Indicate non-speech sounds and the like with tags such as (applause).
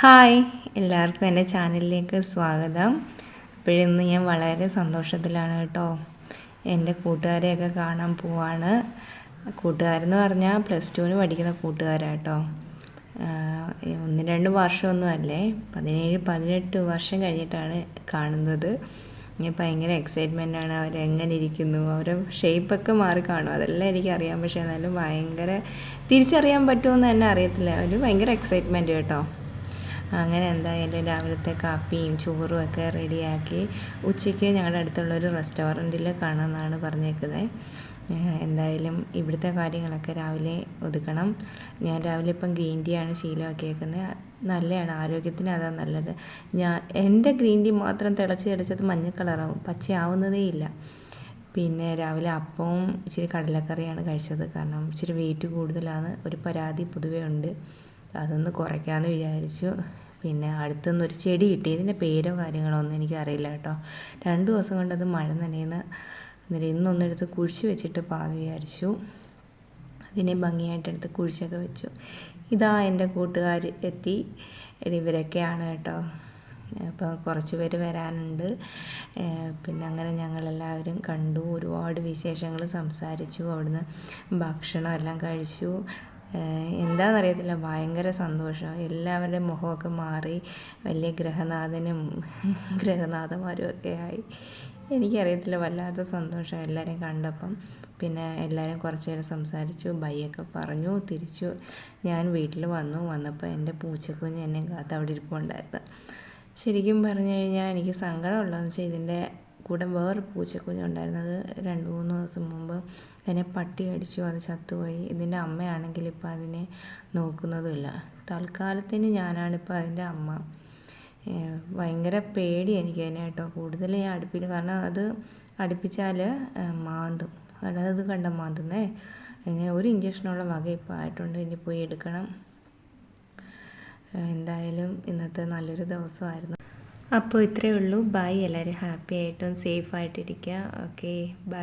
Hi എല്ലാവർക്കും എന്റെ ചാനലിലേക്ക് സ്വാഗതം. അപ്പോഴിന്ന് ഞാൻ വളരെ സന്തോഷത്തിലാണ് കേട്ടോ. എന്റെ കൂട്ടുകാരെയൊക്കെ കാണാൻ പോവാണ്. കൂട്ടുകാരെന്ന് പറഞ്ഞാൽ പ്ലസ് ടുവിന് പഠിക്കുന്ന കൂട്ടുകാരാട്ടോ. ഒന്ന് രണ്ട് വർഷമൊന്നും അല്ലേ പതിനേഴ് പതിനെട്ട് വർഷം കഴിഞ്ഞിട്ടാണ് കാണുന്നത്. ഞാൻ ഭയങ്കര എക്സൈറ്റ്മെന്റ് ആണ്. അവരെങ്ങനെ ഇരിക്കുന്നു? അവരെ ഷേപ്പൊക്കെ മാറി കാണും. അതെല്ലാം എനിക്കറിയാം പക്ഷേ എന്നാലും ഭയങ്കര തിരിച്ചറിയാൻ പറ്റുമെന്ന് തന്നെ അറിയത്തില്ല. ഒരു ഭയങ്കര എക്സൈറ്റ്മെന്റ് കേട്ടോ. അങ്ങനെ എന്തായാലും രാവിലത്തെ കാപ്പിയും ചോറും ഒക്കെ റെഡിയാക്കി ഉച്ചയ്ക്ക് ഞങ്ങളുടെ അടുത്തുള്ള ഒരു റെസ്റ്റോറന്റിൽ കാണാമെന്നാണ് പറഞ്ഞേക്കുന്നത്. എന്തായാലും ഇവിടുത്തെ കാര്യങ്ങളൊക്കെ രാവിലെ ഒതുക്കണം. ഞാൻ രാവിലെ ഇപ്പം ഗ്രീൻ ടീ ആണ് ശീലമാക്കിയേക്കുന്നത്. നല്ലതാണ് ആരോഗ്യത്തിന് അതാ നല്ലത്. ഞാൻ എന്റെ ഗ്രീൻ ടീ മാത്രം തിളച്ച് തിളച്ചത് മഞ്ഞ കളറാവും പച്ചയാവുന്നതേ ഇല്ല. പിന്നെ രാവിലെ അപ്പവും ഇച്ചിരി കടലക്കറിയാണ് കഴിച്ചത്. കാരണം ഇച്ചിരി വെയിറ്റ് കൂടുതലാണ് ഒരു പരാതി പൊതുവേ ഉണ്ട്. അതൊന്ന് കുറയ്ക്കാമെന്ന് വിചാരിച്ചു. പിന്നെ അടുത്തുനിന്ന് ഒരു ചെടി കിട്ടി. ഇതിന്റെ പേരോ കാര്യങ്ങളോ ഒന്നും എനിക്കറിയില്ല കേട്ടോ. രണ്ട് ദിവസം കൊണ്ട് അത് മഴ നനയുന്ന അന്നേരം ഇന്നൊന്നെടുത്ത് കുഴിച്ച് വെച്ചിട്ട് പാന്ന് വിചാരിച്ചു. അതിനെ ഭംഗിയായിട്ട് എടുത്ത് കുഴിച്ചൊക്കെ വെച്ചു. ഇതാ എന്റെ കൂട്ടുകാർ എത്തി. ഇവരൊക്കെയാണ് കേട്ടോ. അപ്പോൾ കുറച്ച് പേര് വരാനുണ്ട്. പിന്നെ അങ്ങനെ ഞങ്ങളെല്ലാവരും കണ്ടു. ഒരുപാട് വിശേഷങ്ങൾ സംസാരിച്ചു. അവിടുന്ന് ഭക്ഷണം എല്ലാം കഴിച്ചു. എന്താണെന്നറിയത്തില്ല ഭയങ്കര സന്തോഷം. എല്ലാവരുടെയും മുഖമൊക്കെ മാറി. വലിയ ഗ്രഹനാഥനും (laughs) ഗ്രഹനാഥന്മാരും ഒക്കെ ആയി. എനിക്കറിയത്തില്ല വല്ലാത്ത സന്തോഷം എല്ലാവരെയും കണ്ടപ്പം. പിന്നെ എല്ലാവരും കുറച്ച് നേരം സംസാരിച്ചു ബൈയൊക്കെ പറഞ്ഞു തിരിച്ചു. ഞാൻ വീട്ടിൽ വന്നു. വന്നപ്പോൾ എന്റെ പൂച്ചക്കുഞ്ഞ് എന്നെ കാത്ത് അവിടെ ഇരിപ്പുണ്ടായിരുന്നു ശരിക്കും പറഞ്ഞു കഴിഞ്ഞാൽ എനിക്ക് സങ്കടമുള്ളതെന്ന് വെച്ചാൽ ഇതിന്റെ കൂടെ വേറെ പൂച്ചക്കുഞ്ഞുണ്ടായിരുന്നത് രണ്ട് മൂന്ന് ദിവസം മുമ്പ്. അതിനെ പട്ടി അടിച്ചു അത് ചത്തുപോയി. ഇതിന്റെ അമ്മയാണെങ്കിൽ ഇപ്പോൾ അതിനെ നോക്കുന്നതുമില്ല. തൽക്കാലത്തിന് ഞാനാണിപ്പോൾ അതിന്റെ അമ്മ. ഭയങ്കര പേടി എനിക്ക് അതിനെ കേട്ടോ. കൂടുതൽ ഞാൻ അടുപ്പിൽ കാരണം അത് അടുപ്പിച്ചാൽ മാന്തും. അത് കണ്ട മാന്തുന്നേ. ഇങ്ങനെ ഒരു ഇഞ്ചക്ഷനുള്ള വക ഇപ്പോൾ ആയിട്ടുണ്ട്. ഇനി പോയി എടുക്കണം. എന്തായാലും ഇന്നത്തെ നല്ലൊരു ദിവസമായിരുന്നു. അപ്പോൾ ഇത്രയേ ഉള്ളൂ. ബൈ എല്ലാവരും ഹാപ്പി ആയിട്ടും സേഫ് ആയിട്ടിരിക്കുക. Okay bye